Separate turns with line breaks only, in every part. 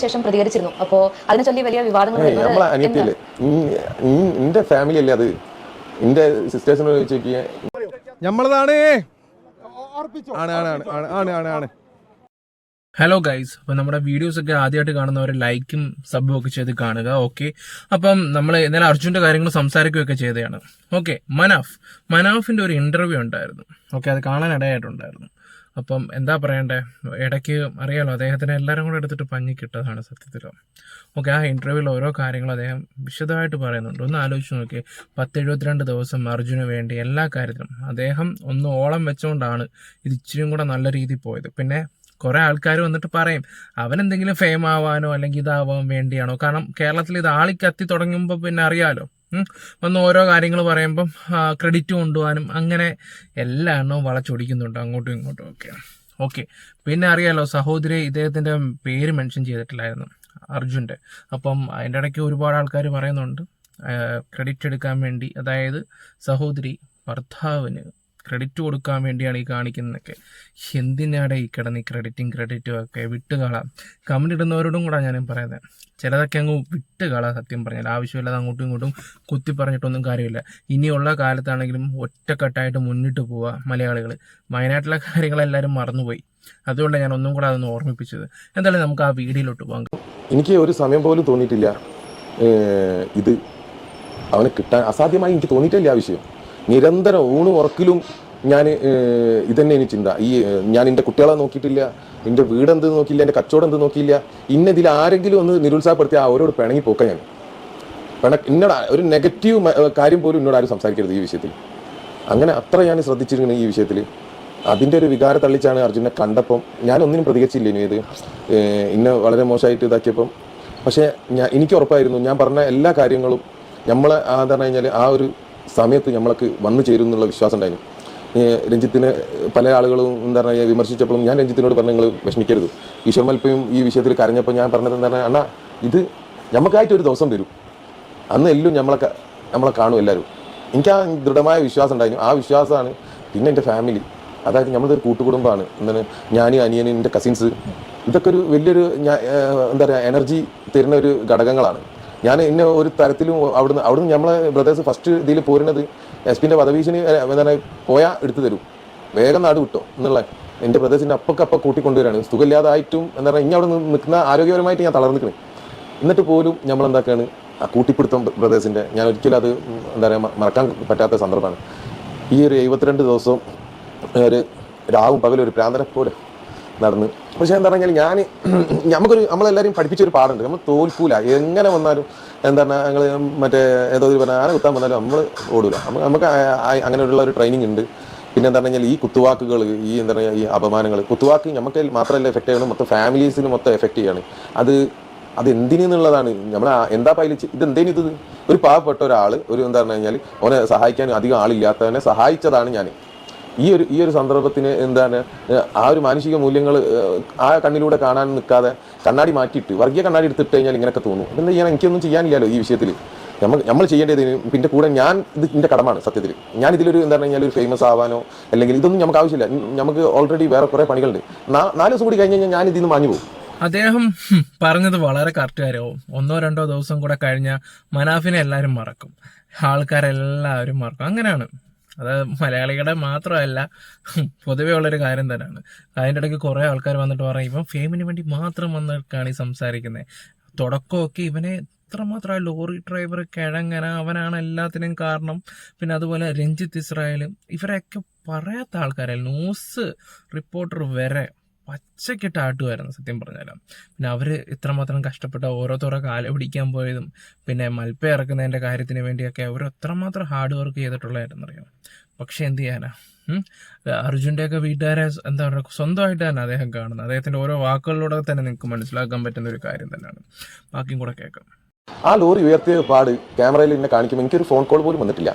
ശേഷം പ്രതികരിച്ചിരുന്നു. അപ്പോ അതിനെ ചൊല്ലി വലിയ വിവാദങ്ങൾ
നമ്മളെ അനിയത്തിയല്ലേ? എന്റെ ഫാമിലി അല്ലേ അത്? എന്റെ സിസ്റ്റേഴ്സിനോട് ചോദിച്ചു നോക്കിയേ.
നമ്മളതാണ് ആണ് ആണ് ആണ് ആണ് ആണ് ആണ് ആണ്.
ഹലോ ഗൈസ് അപ്പം നമ്മുടെ വീഡിയോസ് ഒക്കെ ആദ്യമായിട്ട് കാണുന്നവർ ലൈക്കും സബും ഒക്കെ ചെയ്ത് കാണുക ഓക്കെ അപ്പം നമ്മൾ ഇന്നലെ അർജുന്റെ കാര്യങ്ങൾ സംസാരിക്കുകയൊക്കെ ചെയ്തതാണ്. ഓക്കെ മനാഫ്. മനാഫിന്റെ ഒരു ഇന്റർവ്യൂ ഉണ്ടായിരുന്നു. ഓക്കെ അത് കാണാൻ ഇടയായിട്ടുണ്ടായിരുന്നു അപ്പം എന്താ പറയണ്ടേ? ഇടയ്ക്ക് അറിയാലോ അദ്ദേഹത്തിന് എല്ലാവരും കൂടെ എടുത്തിട്ട് പഞ്ഞി കിട്ടതാണ് സത്യത്തിൽ ഓക്കെ ആ ഇന്റർവ്യൂവിൽ ഓരോ കാര്യങ്ങളും അദ്ദേഹം വിശദമായിട്ട് പറയുന്നുണ്ട്. ഒന്ന് ആലോചിച്ച് നോക്കി. പത്ത് എഴുപത്തിരണ്ട് ദിവസം അർജുന് വേണ്ടി എല്ലാ കാര്യത്തിലും അദ്ദേഹം ഒന്ന് ഓളം വെച്ചുകൊണ്ടാണ് ഇത് ഇച്ചിരിയും കൂടെ നല്ല രീതിയിൽ പോയത്. പിന്നെ കുറേ ആൾക്കാർ വന്നിട്ട് പറയും അവൻ എന്തെങ്കിലും ഫെയിം ആവാനോ അല്ലെങ്കിൽ ഇതാവാൻ വേണ്ടിയാണോ? കാരണം കേരളത്തിൽ ഇത് ആളിക്കത്തി തുടങ്ങുമ്പോൾ പിന്നെ അറിയാലോ. വന്ന് ഓരോ കാര്യങ്ങൾ പറയുമ്പം ക്രെഡിറ്റ് കൊണ്ടുപോകാനും അങ്ങനെ എല്ലാ എണ്ണവും വളച്ചൊടിക്കുന്നുണ്ട്. അങ്ങോട്ടും ഇങ്ങോട്ടും ഒക്കെ. ഓക്കെ പിന്നെ അറിയാലോ സഹോദരി ഇദ്ദേഹത്തിന്റെ പേര് മെൻഷൻ ചെയ്തിട്ടില്ലായിരുന്നു അർജുന്റെ അപ്പം അതിന്റെ ഇടയ്ക്ക് ഒരുപാട് ആൾക്കാർ പറയുന്നുണ്ട് ക്രെഡിറ്റ് എടുക്കാൻ വേണ്ടി. അതായത് സഹോദരി ഭർത്താവിന് ക്രെഡിറ്റ് കൊടുക്കാൻ വേണ്ടിയാണ് ഈ കാണിക്കുന്നതൊക്കെ. എന്തിനാടെ ഈ കിടന്ന് ഈ ക്രെഡിറ്റും ക്രെഡിറ്റും ഒക്കെ വിട്ടുകളാം കമന്റ് ഇടുന്നവരോടും കൂടെ ഞാനും പറയുന്നത്. ചിലതൊക്കെ അങ്ങ് വിട്ടുകളാം സത്യം പറഞ്ഞാൽ. ആവശ്യമില്ലാതെ അങ്ങോട്ടും ഇങ്ങോട്ടും കുത്തി പറഞ്ഞിട്ടൊന്നും കാര്യമില്ല. ഇനിയുള്ള കാലത്താണെങ്കിലും ഒറ്റക്കെട്ടായിട്ട് മുന്നിട്ട് പോവുക മലയാളികൾ വയനാട്ടിലെ കാര്യങ്ങളെല്ലാവരും മറന്നുപോയി. അതുകൊണ്ട് ഞാൻ ഒന്നും കൂടെ അതൊന്ന് ഓർമ്മിപ്പിച്ചത്. എന്തായാലും നമുക്ക് ആ വീഡിയോയിലോട്ട് പോകാം.
എനിക്ക് ഒരു സമയം പോലും തോന്നിയിട്ടില്ല. ഇത് അവന് കിട്ടാൻ അസാധ്യമായി എനിക്ക് തോന്നിയിട്ടില്ല ആവശ്യം നിരന്തരം ഊണ് ഉറക്കിലും ഞാൻ ഇതന്നെ എനിക്ക് ചിന്ത. ഈ ഞാൻ എന്റെ കുട്ടികളെ നോക്കിയിട്ടില്ല എന്റെ വീട് എന്ത് നോക്കിയില്ല എന്റെ കച്ചവടം എന്ത് നോക്കിയില്ല ഇന്നതിൽ ആരെങ്കിലും ഒന്ന് നിരുത്സാഹപ്പെടുത്തി അവരോട് പിണങ്ങി പോക്ക ഞാൻ. പിണ എന്നോട് ഒരു നെഗറ്റീവ് കാര്യം പോലും എന്നോട് ആരും സംസാരിക്കരുത് ഈ വിഷയത്തിൽ. അങ്ങനെ അത്ര ഞാൻ ശ്രദ്ധിച്ചിരിക്കുന്നു ഈ വിഷയത്തിൽ. അതിന്റെ ഒരു വികാര തള്ളിച്ചാണ് അർജുനെ കണ്ടപ്പം ഞാൻ ഒന്നിനും പ്രതികരിച്ചില്ല ഇനി ഇത്. ഇന്ന ഇന്നെ വളരെ മോശമായിട്ട് ഇതാക്കിയപ്പം. പക്ഷേ ഞാൻ എനിക്ക് ഉറപ്പായിരുന്നു ഞാൻ പറഞ്ഞ എല്ലാ കാര്യങ്ങളും നമ്മളെ ആ പറഞ്ഞു കഴിഞ്ഞാൽ ആ ഒരു സമയത്ത് നമ്മൾക്ക് വന്നു ചേരും എന്നുള്ള വിശ്വാസം ഉണ്ടായിരുന്നു. രഞ്ജിത്തിനെ പല ആളുകളും എന്താ പറയുക വിമർശിച്ചപ്പോഴും ഞാൻ രഞ്ജിത്തിനോട് പറഞ്ഞു നിങ്ങൾ വിഷമിക്കരുത്. ഈശ്വർ ഈ വിഷയത്തിൽ കരഞ്ഞപ്പോൾ ഞാൻ പറഞ്ഞത് എന്താ പറഞ്ഞാൽ അണ്ണാ ഇത് നമുക്കായിട്ട് ഒരു ദിവസം വരും. അന്ന് എല്ലാം നമ്മളെ നമ്മളെ കാണും എല്ലാവരും. എനിക്ക് ആ ദൃഢമായ വിശ്വാസം ഉണ്ടായിരുന്നു. ആ വിശ്വാസമാണ് പിന്നെ എന്റെ ഫാമിലി അതായത് നമ്മളൊരു കൂട്ടുകുടുംബമാണ്. എന്താണ് ഞാൻ അനിയൻ എന്റെ കസിൻസ് ഇതൊക്കെ ഒരു വലിയൊരു എന്താ പറയുക എനർജി തരുന്ന ഒരു ഘടകങ്ങളാണ്. ഞാൻ ഇന്ന ഒരു തരത്തിലും അവിടുന്ന് അവിടുന്ന് നമ്മളെ ബ്രദേഴ്സ് ഫസ്റ്റ് ഇതിൽ പോരുന്നത് എസ് പിന്റെ വധവീശിന് എന്താണ് പോയാൽ എടുത്തു തരും. വേഗം നാട് വിട്ടോ എന്നുള്ള എന്റെ ബ്രദേഴ്സിന്റെ അപ്പൊക്കെ അപ്പം കൂട്ടിക്കൊണ്ടുവരാണ് സുഖമില്ലാതായിട്ടും എന്താ പറയുക ഇനി അവിടെ നിൽക്കുന്ന ആരോഗ്യപരമായിട്ട് ഞാൻ തളർന്നിക്കണേ. എന്നിട്ട് പോലും നമ്മൾ എന്താക്കാണ്? ആ കൂട്ടിപ്പിടുത്തം ബ്രദേഴ്സിന്റെ ഞാൻ ഒരിക്കലും അത് എന്താ പറയുക മറക്കാൻ പറ്റാത്ത സന്ദർഭമാണ്. ഈ ഒരു എഴുപത്തിരണ്ട് ദിവസം ഒരു രാവും പകലും ഒരു പ്രാന്തനെ പോലെ നടന്ന്. പക്ഷേ എന്താ പറഞ്ഞാൽ ഞാൻ നമുക്കൊരു നമ്മളെല്ലാവരും പഠിപ്പിച്ചൊരു പാടുണ്ട്. നമ്മൾ തോൽക്കൂല. എങ്ങനെ വന്നാലും എന്താ പറഞ്ഞാൽ ഞങ്ങൾ മറ്റേ ഏതോ ഒരു പറഞ്ഞാൽ ആന കുത്താൻ വന്നാലും നമ്മൾ ഓടൂല. നമുക്ക് അങ്ങനെയുള്ള ഒരു ട്രെയിനിങ് ഉണ്ട്. പിന്നെ എന്താ പറഞ്ഞാൽ ഈ കുത്തുവാക്കുകൾ ഈ എന്താ പറയുക ഈ അപമാനങ്ങൾ കുത്തുവാക്ക് നമുക്ക് മാത്രമല്ല എഫക്റ്റ് ചെയ്യണം മൊത്തം ഫാമിലീസിന് മൊത്തം എഫക്റ്റ് ചെയ്യാണ്. അത് അത് എന്തിനെന്നുള്ളതാണ്. നമ്മൾ എന്താ പൈലിച്ച് ഇത് എന്തേലും ഇത്? ഒരു പാവപ്പെട്ട ഒരാൾ ഒരു എന്താ പറഞ്ഞു കഴിഞ്ഞാൽ അവനെ സഹായിക്കാൻ അധികം ആളില്ലാത്തവനെ സഹായിച്ചതാണ് ഞാൻ ഈ ഒരു ഈ ഒരു സന്ദർഭത്തിന് എന്താണ് ആ ഒരു മാനുഷിക മൂല്യങ്ങൾ ആ കണ്ണിലൂടെ കാണാൻ നിൽക്കാതെ കണ്ണാടി മാറ്റിയിട്ട് വർഗീയ കണ്ണാടി എടുത്തിട്ട് കഴിഞ്ഞാൽ ഇങ്ങനെയൊക്കെ തോന്നും. എന്താ ചെയ്യാൻ എനിക്കൊന്നും ചെയ്യാനില്ലല്ലോ ഈ വിഷയത്തിൽ. നമ്മൾ നമ്മൾ ചെയ്യേണ്ടത് പിന്നെ കൂടെ ഞാൻ ഇത് എന്റെ കടമാണ് സത്യത്തിൽ. ഞാൻ ഇതിലൊരു എന്താ പറഞ്ഞു കഴിഞ്ഞാൽ ഒരു ഫേമസ് ആവാനോ അല്ലെങ്കിൽ ഇതൊന്നും നമുക്ക് ആവശ്യമില്ല. നമുക്ക് ഓൾറെഡി വേറെ കുറേ പണികളുണ്ട്. നാല് ദിവസം കൂടി കഴിഞ്ഞ് കഴിഞ്ഞാൽ ഞാൻ ഇതിൽ നിന്ന് മാഞ്ഞു പോകും.
അദ്ദേഹം പറഞ്ഞത് വളരെ കറക്റ്റ് കാര്യവും. ഒന്നോ രണ്ടോ ദിവസം കൂടെ കഴിഞ്ഞ മനാഫിനെ എല്ലാവരും മറക്കും. ആൾക്കാരെല്ലാവരും മറക്കും. അങ്ങനെയാണ്. അത് മലയാളികളുടെ മാത്രമല്ല പൊതുവേ ഉള്ളൊരു കാര്യം തന്നെയാണ്. അതിന്റെ ഇടയ്ക്ക് കുറേ ആൾക്കാർ വന്നിട്ട് പറയും ഇപ്പം ഫെയിമിന് വേണ്ടി മാത്രം വന്നിട്ടാണ് ഈ സംസാരിക്കുന്നത് തുടക്കമൊക്കെ ഇവനെ എത്രമാത്രം ലോറി ഡ്രൈവർ കിഴങ്ങന അവനാണ് എല്ലാത്തിനും കാരണം. പിന്നെ അതുപോലെ രഞ്ജിത്ത് ഇസ്രായേൽ ഇവരെയൊക്കെ പറയാത്ത ആൾക്കാരെ. ന്യൂസ് റിപ്പോർട്ടർ വരെ പച്ചക്കിട്ട് ആട്ടുമായിരുന്നു സത്യം പറഞ്ഞാലും. പിന്നെ അവർ ഇത്രമാത്രം കഷ്ടപ്പെട്ട ഓരോരുത്തരോ കാല പിടിക്കാൻ പോയതും പിന്നെ മൽപ്പ ഇറക്കുന്നതിന്റെ കാര്യത്തിന് വേണ്ടിയൊക്കെ അവർ എത്രമാത്രം ഹാർഡ് വർക്ക് ചെയ്തിട്ടുള്ളതായിരുന്നു അറിയാം. പക്ഷെ എന്ത് ചെയ്യാനാ? അർജുന്റെയൊക്കെ വീട്ടുകാരെ എന്താ പറയുക സ്വന്തമായിട്ട് തന്നെ അദ്ദേഹം കാണുന്നത്. അദ്ദേഹത്തിന്റെ ഓരോ വാക്കുകളിലൂടെ തന്നെ നിങ്ങൾക്ക് മനസ്സിലാക്കാൻ പറ്റുന്ന ഒരു കാര്യം തന്നെയാണ്. ബാക്കിയും കൂടെ കേൾക്കാം.
ആ ലോറി ഉയർത്തിയ പാട് ക്യാമറയിൽ എന്നെ കാണിക്കുമ്പോൾ എനിക്കൊരു ഫോൺ കോൾ പോലും വന്നിട്ടില്ല.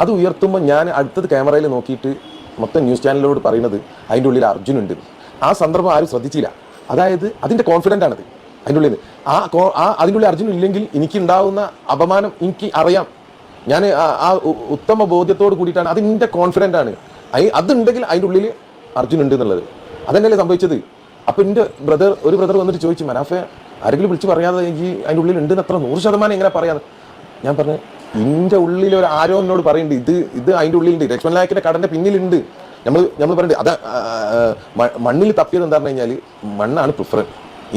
അത് ഉയർത്തുമ്പോൾ ഞാൻ അടുത്തത് ക്യാമറയിൽ നോക്കിയിട്ട് മൊത്തം ന്യൂസ് ചാനലിനോട് പറയുന്നത് അതിന്റെ ഉള്ളിൽ അർജുൻ ഉണ്ട്. ആ സന്ദർഭം ആരും ശ്രദ്ധിച്ചില്ല. അതായത് അതിന്റെ കോൺഫിഡന്റ് ആണത്. അതിന്റെ ഉള്ളിൽ ആ ആ അതിന്റെ ഉള്ളിൽ ഇല്ലെങ്കിൽ എനിക്ക് ഉണ്ടാവുന്ന അപമാനം എനിക്ക് അറിയാം. ഞാൻ ആ- ഉത്തമ ബോധ്യത്തോട് കൂടിയിട്ടാണ് അതിന്റെ കോൺഫിഡന്റ് ആണ്. അത് അതുണ്ടെങ്കിൽ അതിന്റെ ഉള്ളിൽ അർജുൻ ഉണ്ട് എന്നുള്ളത്. അതന്നെയല്ലേ സംഭവിച്ചത്? അപ്പം എന്റെ ബ്രദർ ഒരു ബ്രദർ വന്നിട്ട് ചോദിച്ചു മനാഫെ ആരെങ്കിലും വിളിച്ച് പറയാതെ എനിക്ക് അതിന്റെ ഉള്ളിൽ ഉണ്ട് അത്ര നൂറ് ശതമാനം എങ്ങനെ പറയാതെ ഞാൻ പറഞ്ഞു എന്റെ ഉള്ളിൽ ഒരു ആരോ എന്നോട് പറയുന്നുണ്ട് ഇത് ഇത് അതിന്റെ ഉള്ളിലുണ്ട്. ലക്ഷ്മൺ നായക്കിന്റെ കടന്റെ പിന്നിലുണ്ട്. നമ്മൾ നമ്മൾ പറയുന്നത് അത് മണ്ണിൽ തപ്പിയത് എന്താ പറഞ്ഞു കഴിഞ്ഞാൽ മണ്ണാണ് പ്രിഫർ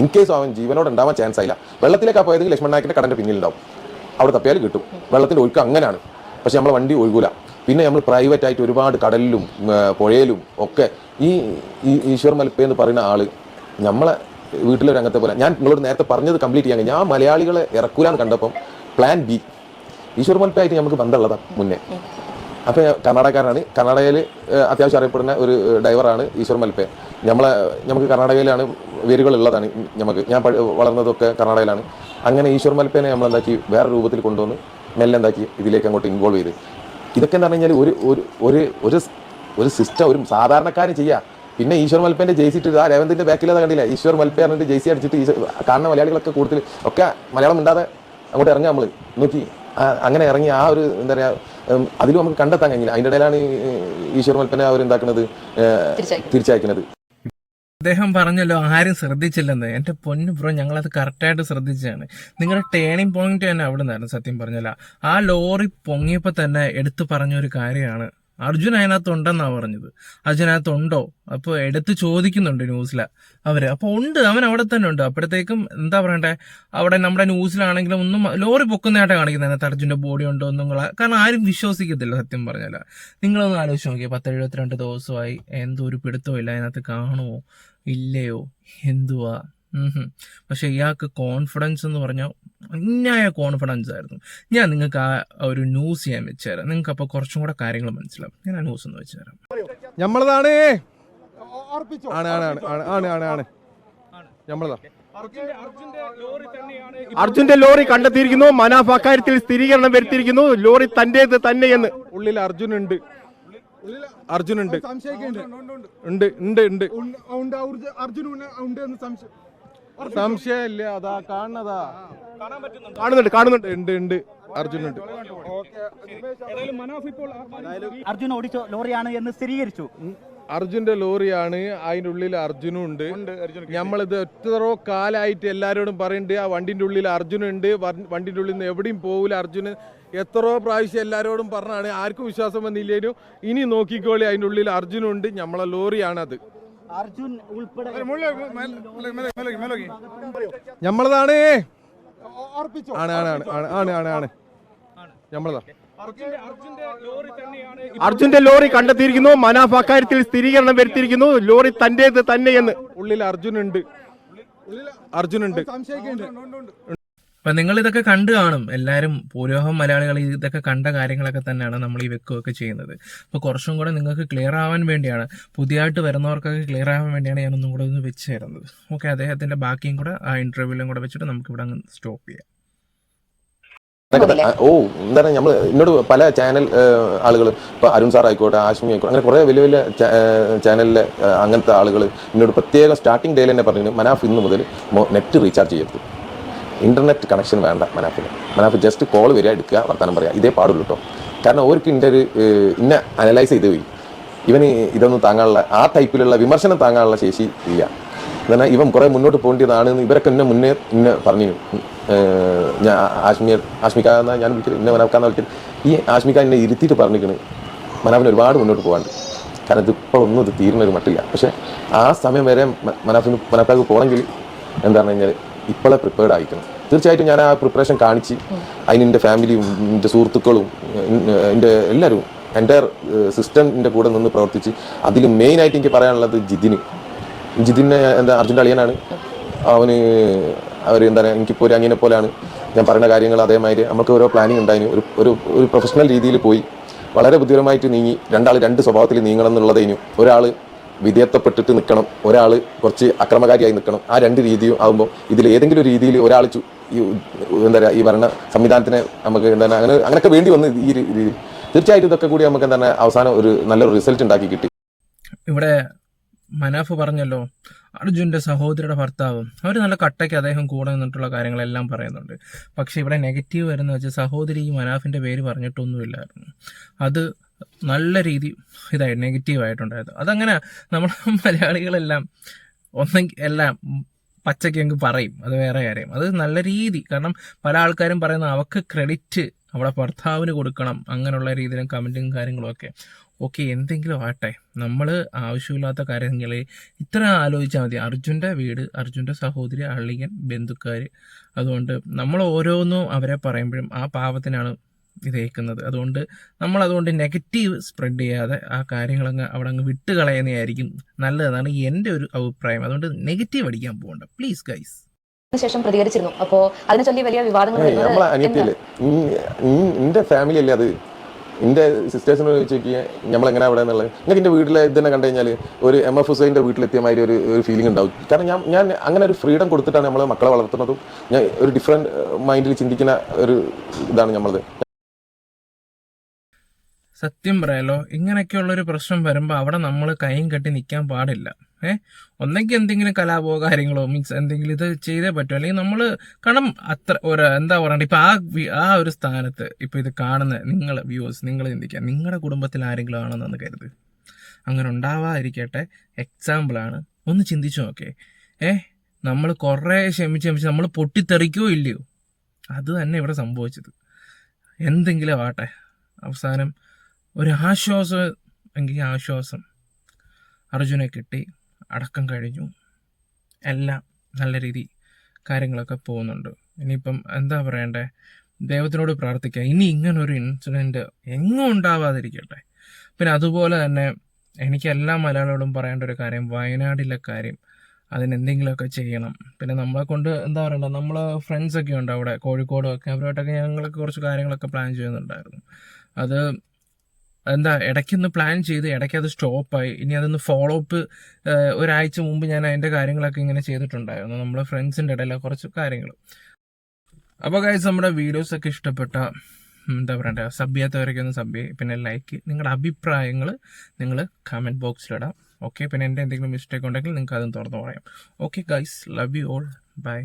ഇൻ കേസ് അവൻ ജീവനോട് ഉണ്ടാവാൻ ചാൻസ് ആയില്ല വെള്ളത്തിലേക്കാണ് പോയതെങ്കിൽ ലക്ഷ്മൺ നായക്കിന്റെ കടന്റെ പിന്നിലുണ്ടാവും. അവിടെ തപ്പിയാൽ കിട്ടും. വെള്ളത്തിന്റെ ഒഴുക്ക് അങ്ങനെയാണ് പക്ഷെ നമ്മൾ വണ്ടി ഒഴുകൂല. പിന്നെ നമ്മൾ പ്രൈവറ്റ് ആയിട്ട് ഒരുപാട് കടലിലും പുഴയിലും ഒക്കെ ഈ ഈശ്വർ മൽപ്പ എന്ന് പറയുന്ന ആൾ നമ്മളെ വീട്ടിലെ അംഗത്തെ പോലെ ഞാൻ നിങ്ങളോട് നേരത്തെ പറഞ്ഞത് കംപ്ലീറ്റ് ചെയ്യാൻ ഞാൻ മലയാളികളെ ഇറക്കൂലാന്ന് കണ്ടപ്പം പ്ലാൻ ബി ഈശ്വർ മലപ്പായിട്ട് നമുക്ക് ബന്ധമുള്ളതാണ് മുന്നേ. അപ്പോൾ കർണാടകക്കാരനാണ്. കർണാടകയിൽ അത്യാവശ്യം അറിയപ്പെടുന്ന ഒരു ഡ്രൈവറാണ് ഈശ്വർ മൽപ്പേ. നമ്മളെ നമുക്ക് കർണാടകയിലാണ് വേരുകളുള്ളതാണ് നമുക്ക് ഞാൻ വളർന്നതൊക്കെ കർണാടകയിലാണ്. അങ്ങനെ ഈശ്വർ മൽപ്പേനെ നമ്മൾ എന്താക്കി വേറെ രൂപത്തിൽ കൊണ്ടുവന്ന് മെല്ലെ എന്താക്കി ഇതിലേക്ക് അങ്ങോട്ട് ഇൻവോൾവ് ചെയ്ത്. ഇതൊക്കെ എന്ന് പറഞ്ഞു കഴിഞ്ഞാൽ ഒരു ഒരു ഒരു ഒരു സിസ്റ്റം ഒരു സാധാരണക്കാരൻ ചെയ്യുക പിന്നെ ഈശ്വർ മൽപ്പേന്റെ ജയിച്ചിട്ട് ആ ബാക്കിൽ ബാക്കിലത് കണ്ടില്ല. ഈശ്വർ മൽപ്പേ പറഞ്ഞിട്ട് ജെയ്സി അടിച്ചിട്ട് കാണുന്ന മലയാളികളൊക്കെ കൂടുതൽ ഒക്കെ മലയാളം ഉണ്ടാതെ അങ്ങോട്ട് ഇറങ്ങാം നമ്മൾ നോക്കി അങ്ങനെ ഇറങ്ങി ആ ഒരു എന്താ പറയാ ഉം, അതിലും നമുക്ക് കണ്ടെത്താൻ കഴിഞ്ഞില്ല അതിന്റെ ഇടയിലാണ് ഈശ്വർ മൽപ്പനെ അവർ എന്താക്കുന്നത്
തിരിച്ചയക്കും.
തിരിച്ചയക്കുന്നത്.
അദ്ദേഹം പറഞ്ഞല്ലോ ആരും ശ്രദ്ധിച്ചില്ലെന്ന്. എന്റെ പൊന്നു ബ്രോ ഞങ്ങളത് കറക്റ്റായിട്ട് ശ്രദ്ധിച്ചതാണ്. നിങ്ങളുടെ ടേണിംഗ് പോയിന്റ് തന്നെ അവിടെ നിന്നായിരുന്നു സത്യം പറഞ്ഞല്ല ആ ലോറി പൊങ്ങിയപ്പോൾ തന്നെ എടുത്തു പറഞ്ഞ ഒരു കാര്യമാണ്. അർജുൻ അതിനകത്ത് ഉണ്ടെന്നാ പറഞ്ഞത്. അർജുൻ അതിനകത്ത് ഉണ്ടോ അപ്പോൾ എടുത്ത് ചോദിക്കുന്നുണ്ട് ന്യൂസില. അവർ. അപ്പോൾ ഉണ്ട്. അവൻ അവിടെ തന്നെ ഉണ്ട്. അപ്പോഴത്തേക്കും എന്താ പറയണ്ടേ? അവിടെ നമ്മുടെ ന്യൂസിലാണെങ്കിലും ഒന്നും ലോറി പൊക്കുന്നതായിട്ട് കാണിക്കുന്നത്. അതിനകത്ത് അർജുന്റെ ബോഡി ഉണ്ടോ ഒന്നും കാരണം ആരും വിശ്വസിക്കത്തില്ല സത്യം പറഞ്ഞല്ല നിങ്ങളൊന്ന് ആലോചിച്ച് നോക്കിയേ. പത്ത് എഴുപത്തിരണ്ട് ദിവസമായി എന്തോ ഒരു പിടുത്തവും ഇല്ല. അതിനകത്ത് കാണുമോ ഇല്ലയോ? എന്തുവാ. പക്ഷെ ഇയാൾക്ക് കോൺഫിഡൻസ് എന്ന് പറഞ്ഞാൽ അന്യായ കോൺഫിഡൻസ് ആയിരുന്നു. ഞാൻ നിങ്ങൾക്ക് ആ ഒരു ന്യൂസ് ഞാൻ വെച്ചുതരാം നിങ്ങൾക്ക് അപ്പോൾ കുറച്ചും കൂടെ കാര്യങ്ങൾ മനസ്സിലാവും. ഞാൻ ആ ന്യൂസ് ഒന്ന് വെച്ചുതരാം
നമ്മളതാണ് ആണ് ആണ് ആണ് ആണ് ആണ് ആണ്. ആണ്. നമ്മളതാ
അർജുന്റെ ലോറി കണ്ടെത്തിയിരിക്കുന്നു. മനാഫ് അക്കാര്യത്തിൽ സ്ഥിരീകരണം വരുത്തിയിരിക്കുന്നു. ലോറി തന്റേത് തന്നെയെന്ന്.
ഉള്ളിൽ അർജുൻ ഉണ്ട് അർജുൻ ഉണ്ട്. ഉണ്ട് ഉണ്ട് ഉണ്ട്. സംശയമില്ല അതാ കാണുന്നതാ.
കാണുന്നുണ്ട് കാണുന്നുണ്ട്.
ഉണ്ട് ഉണ്ട്. അർജുൻ ഉണ്ട്
അർജുൻ ഓടിച്ച ലോറിയാണ് എന്ന് സ്ഥിരീകരിച്ചു.
അർജുന്റെ ലോറിയാണ്. അതിന്റെ ഉള്ളിൽ അർജുനും ഉണ്ട് നമ്മളിത് എത്രയോ കാലായിട്ട് എല്ലാവരോടും പറയുന്നുണ്ട് ആ വണ്ടിന്റെ ഉള്ളിൽ അർജുനുണ്ട്. വണ്ടിന്റെ വണ്ടിന്റെ ഉള്ളിൽ നിന്ന് എവിടെയും പോകില്ല അർജുന്. എത്രയോ പ്രാവശ്യം എല്ലാവരോടും പറഞ്ഞാണ്. ആർക്കും വിശ്വാസം വന്നില്ലേലും ഇനി നോക്കിക്കോളി അതിന്റെ ഉള്ളിൽ അർജുനുണ്ട്. നമ്മളെ ലോറിയാണത്.
അർജുൻ ഉൾപ്പെടെ
നമ്മളതാണ് ആണ് ആണ് ആണ് ആണ് ആണ് ആണ്. നമ്മളതാ
അർജുന്റെ ലോറി കണ്ടെത്തിയിരിക്കുന്നു. മനാഫ് അക്കാര്യത്തിൽ സ്ഥിരീകരണം വരുത്തിയിരിക്കുന്നു. ലോറി തന്റേത് തന്നെയെന്ന്.
ഉള്ളിൽ അർജുനുണ്ട്. അർജുനുണ്ട്.
അപ്പൊ നിങ്ങൾ ഇതൊക്കെ കണ്ടു കാണും. എല്ലാവരും പൂരോഹം മലയാളികൾ ഇതൊക്കെ കണ്ട കാര്യങ്ങളൊക്കെ തന്നെയാണ് നമ്മൾ ഈ വെക്കുകയൊക്കെ ചെയ്യുന്നത്. അപ്പോൾ കുറച്ചും കൂടെ നിങ്ങൾക്ക് ക്ലിയർ ആവാൻ വേണ്ടിയാണ്. പുതിയതായിട്ട് വരുന്നവർക്കൊക്കെ ക്ലിയർ ആവാൻ വേണ്ടിയാണ് ഞാൻ ഒന്നും കൂടെ ഒന്ന് വെച്ച് തരുന്നത്. ഓക്കെ അദ്ദേഹത്തിന്റെ ബാക്കിയും കൂടെ ആ ഇന്റർവ്യൂലും കൂടെ വെച്ചിട്ട് നമുക്ക് ഇവിടെ അങ്ങ് സ്റ്റോപ്പ് ചെയ്യാം.
ഓ എന്താണ് നമ്മൾ എന്നോട് പല ചാനൽ ആളുകൾ ഇപ്പോൾ അരുൺ സാർ ആയിക്കോട്ടെ ആശ്മി ആയിക്കോട്ടെ അങ്ങനെ കുറേ വലിയ വലിയ ചാനലിലെ അങ്ങനത്തെ ആളുകൾ എന്നോട് പ്രത്യേകം സ്റ്റാർട്ടിംഗ് ഡേയിൽ തന്നെ പറഞ്ഞു മനാഫ് ഇന്ന് മുതൽ നെറ്റ് റീചാർജ് ചെയ്യരുത്. ഇന്റർനെറ്റ് കണക്ഷൻ വേണ്ട മനാഫിന്. മനാഫ് ജസ്റ്റ് കോൾ വരിക എടുക്കുക വർത്തമാനം പറയുക ഇതേ പാടുള്ളൂ കേട്ടോ കാരണം അവർക്ക് ഇന്റെ ഒരു ഇന്ന അനലൈസ് ചെയ്ത് പോയി. ഇവന് ഇതൊന്നും താങ്ങാനുള്ള ആ ടൈപ്പിലുള്ള വിമർശനം താങ്ങാനുള്ള ശേഷി ഇല്ല. എന്നാൽ ഇവൻ കുറേ മുന്നോട്ട് പോകേണ്ടതാണ് ഇവരൊക്കെ എന്നെ മുന്നേ ഇന്നെ പറഞ്ഞു. ഞാൻ ആശ്മിയർ ആശ്മിക എന്നാ ഞാൻ വിളിച്ചത് ഇന്നെ മനാഫ്ക്കാന്ന് വിളിച്ചത്. ഈ ആശ്മിക എന്നെ ഇരുത്തിയിട്ട് പറഞ്ഞിരിക്കണ്. മനാഫിന് ഒരുപാട് മുന്നോട്ട് പോകാണ്ട് കാരണം ഇതിപ്പോൾ ഒന്നും ഇത് തീരുന്ന ഒരു മട്ടില്ല. പക്ഷേ ആ സമയം വരെ മനാഫിന് മനാഫാക്ക് പോകണമെങ്കിൽ എന്താ പറഞ്ഞു കഴിഞ്ഞാൽ ഇപ്പോഴേ പ്രിപ്പയർഡ് ആയിരിക്കണം. തീർച്ചയായിട്ടും ഞാൻ ആ പ്രിപ്പറേഷൻ കാണിച്ച് അതിന് എന്റെ ഫാമിലിയും എന്റെ സുഹൃത്തുക്കളും എൻ- എന്റെ എല്ലാവരും എന്റെ സിസ്റ്ററിന്റെ കൂടെ നിന്ന് പ്രവർത്തിച്ച് അതിൽ മെയിനായിട്ട് എനിക്ക് പറയാനുള്ളത് ജിതിന്. ജിതിന് എന്താ അർജുന്റെ അളിയനാണ്. അവന് അവർ എന്താ പറയുക എനിക്കിപ്പോൾ ഒരു അങ്ങനെ പോലെയാണ്. ഞാൻ പറയുന്ന കാര്യങ്ങൾ അതേമാതിരി നമുക്ക് ഓരോ പ്ലാനിങ് ഉണ്ടായിരുന്നു ഒരു ഒരു ഒരു പ്രൊഫഷണൽ രീതിയിൽ പോയി. വളരെ ബുദ്ധിപരമായിട്ട് നീങ്ങി. രണ്ടാൾ രണ്ട് സ്വഭാവത്തിൽ നീങ്ങണം എന്നുള്ളതേനു ഒരാൾ വിധേയത്വപ്പെട്ടിട്ട് നിൽക്കണം ഒരാൾ കുറച്ച് അക്രമകാരിയായി നിൽക്കണം ആ രണ്ട് രീതിയും ആകുമ്പോൾ ഇതിൽ ഏതെങ്കിലും രീതിയിൽ ഒരാൾ ഈ എന്താ പറയുക ഈ ഭരണ സംവിധാനത്തിന് നമുക്ക് എന്താ അങ്ങനെ അങ്ങനെയൊക്കെ വേണ്ടി വന്ന് ഈ രീതി തീർച്ചയായിട്ടും ഇതൊക്കെ കൂടി നമുക്ക് എന്താ അവസാനം ഒരു നല്ലൊരു റിസൾട്ട് ഉണ്ടാക്കി കിട്ടി.
ഇവിടെ മനാഫ് പറഞ്ഞല്ലോ അർജുന്റെ സഹോദരിയുടെ ഭർത്താവ് അവർ നല്ല കട്ടയ്ക്ക് അദ്ദേഹം കൂടെ നിന്നിട്ടുള്ള കാര്യങ്ങളെല്ലാം പറയുന്നുണ്ട്. പക്ഷെ ഇവിടെ നെഗറ്റീവ് വരുന്ന വെച്ചാൽ സഹോദരി ഈ മനാഫിന്റെ പേര് പറഞ്ഞിട്ടൊന്നുമില്ലായിരുന്നു. അത് നല്ല രീതി ഇതായി നെഗറ്റീവ് ആയിട്ടുണ്ടായത്. അതങ്ങനെ നമ്മൾ മലയാളികളെല്ലാം ഒന്നെങ്കിൽ എല്ലാം പച്ചയ്ക്ക് അങ്ങ് പറയും. അത് വേറെ കാര്യം. അത് നല്ല രീതി. കാരണം പല ആൾക്കാരും പറയുന്ന അവക്ക് ക്രെഡിറ്റ് അവിടെ ഭർത്താവിന് കൊടുക്കണം. അങ്ങനെയുള്ള രീതിയിലും കമന്റും കാര്യങ്ങളും ഒക്കെ. ഓക്കെ എന്തെങ്കിലും ആട്ടെ നമ്മൾ ആവശ്യമില്ലാത്ത കാര്യങ്ങൾ ഇത്ര ആലോചിച്ചാൽ മതി. അർജുന്റെ വീട് അർജുന്റെ സഹോദരി അള്ളിയൻ ബന്ധുക്കാർ അതുകൊണ്ട് നമ്മൾ ഓരോന്നും അവരെ പറയുമ്പോഴും ആ പാവത്തിനാണ് ഇതേക്കുന്നത് അതുകൊണ്ട് നമ്മൾ അതുകൊണ്ട് നെഗറ്റീവ് സ്പ്രെഡ് ചെയ്യാതെ ആ കാര്യങ്ങളങ്ങ് അവിടെ അങ്ങ് വിട്ട് കളയുന്നതായിരിക്കും നല്ലതെന്നാണ് എന്റെ ഒരു അഭിപ്രായം. അതുകൊണ്ട് നെഗറ്റീവ് അടിക്കാൻ പോകണ്ട പ്ലീസ് ഗൈസ്
ശേഷം പ്രതികരിച്ചിരുന്നു. അപ്പോ അതിനെ ചൊല്ലി വലിയ വിവാദങ്ങൾ
എന്റെ ഫാമിലി അല്ലേ അത്? എന്റെ സിസ്റ്റേഴ്സിനോട് ചോദിച്ചു നോക്കിയാൽ നമ്മളെങ്ങനെ അവിടെ എന്നുള്ളത്? എനിക്ക് എന്റെ വീട്ടിലെ ഇത് തന്നെ കണ്ടു കഴിഞ്ഞാൽ ഒരു എം എഫ് ഹുസൈന്റെ വീട്ടിലെത്തിയ മാതിരി ഒരു ഒരു ഫീലിംഗ് ഉണ്ടാവും. കാരണം ഞാൻ ഞാൻ അങ്ങനെ ഒരു ഫ്രീഡം കൊടുത്തിട്ടാണ് നമ്മൾ മക്കളെ വളർത്തുന്നതും ഞാൻ ഒരു ഡിഫറെന്റ് മൈൻഡിൽ ചിന്തിക്കുന്ന ഒരു ഇതാണ് നമ്മളത്
സത്യം പറയാലോ ഇങ്ങനെയൊക്കെയുള്ള ഒരു പ്രശ്നം വരുമ്പോൾ അവിടെ നമ്മൾ കൈയും കെട്ടി നിൽക്കാൻ പാടില്ല. ഏ? ഒന്നെങ്കിൽ എന്തെങ്കിലും കലാപോ കാര്യങ്ങളോ മീൻസ് എന്തെങ്കിലും ഇത് ചെയ്തേ പറ്റും. അല്ലെങ്കിൽ നമ്മൾ കാരണം അത്ര ഒരു എന്താ പറയണ്ട ഇപ്പം ആ ആ ഒരു സ്ഥാനത്ത് ഇപ്പം ഇത് കാണുന്ന നിങ്ങൾ വ്യൂവേഴ്സ് നിങ്ങൾ ചിന്തിക്കുക നിങ്ങളുടെ കുടുംബത്തിൽ ആരെങ്കിലും ആണെന്നാണ് കരുത്. അങ്ങനെ ഉണ്ടാവാതിരിക്കട്ടെ എക്സാമ്പിളാണ് ഒന്ന് ചിന്തിച്ചു നോക്കേ. ഏ? നമ്മൾ കുറേ ക്ഷമിച്ച് ക്ഷമിച്ച് നമ്മൾ പൊട്ടിത്തെറിക്കോ ഇല്ലയോ? അത് തന്നെ ഇവിടെ സംഭവിച്ചത്. എന്തെങ്കിലും ആവട്ടെ. അവസാനം ഒരു ആശ്വാസം എങ്കിൽ ആശ്വാസം അർജുനെ കിട്ടി അടക്കം കഴിഞ്ഞു. എല്ലാം നല്ല രീതി കാര്യങ്ങളൊക്കെ പോകുന്നുണ്ട്. ഇനിയിപ്പം എന്താ പറയണ്ടേ? ദൈവത്തിനോട് പ്രാർത്ഥിക്കുക ഇനി ഇങ്ങനൊരു ഇൻസിഡന്റ് എങ്ങും ഉണ്ടാവാതിരിക്കട്ടെ. പിന്നെ അതുപോലെ തന്നെ എനിക്ക് എല്ലാ മലയാളികളോടും പറയേണ്ട ഒരു കാര്യം വയനാടിലെ കാര്യം. അതിനെന്തെങ്കിലുമൊക്കെ ചെയ്യണം. പിന്നെ നമ്മളെ കൊണ്ട് എന്താ പറയണ്ട? നമ്മൾ ഫ്രണ്ട്സൊക്കെ ഉണ്ട് അവിടെ കോഴിക്കോടും ഒക്കെ. അവരുമായിട്ടൊക്കെ ഞങ്ങളൊക്കെ കുറച്ച് കാര്യങ്ങളൊക്കെ പ്ലാൻ ചെയ്യുന്നുണ്ടായിരുന്നു. അത് എന്താ ഇടയ്ക്കൊന്ന് പ്ലാൻ ചെയ്ത് ഇടയ്ക്ക് അത് സ്റ്റോപ്പായി ഇനി അതൊന്ന് ഫോളോ അപ്പ് ഒരാഴ്ച മുമ്പ് ഞാൻ അതിന്റെ കാര്യങ്ങളൊക്കെ ഇങ്ങനെ ചെയ്തിട്ടുണ്ടായിരുന്നു. നമ്മളെ ഫ്രണ്ട്സിന്റെ ഇടയിലെ കുറച്ച് കാര്യങ്ങൾ. അപ്പോൾ ഗൈസ് നമ്മുടെ വീഡിയോസൊക്കെ ഇഷ്ടപ്പെട്ട എന്താ പറയണ്ടേ സബ് ചെയ്യാത്തവരൊക്കെ ഒന്ന് സബ് ചെയ്യും. പിന്നെ ലൈക്ക് നിങ്ങളുടെ അഭിപ്രായങ്ങൾ നിങ്ങൾ കമന്റ് ബോക്സിലിടാം ഓക്കെ പിന്നെ എന്റെ എന്തെങ്കിലും മിസ്റ്റേക്ക് ഉണ്ടെങ്കിൽ നിങ്ങൾക്ക് അതും തുറന്ന് പറയാം. Okay guys love you all bye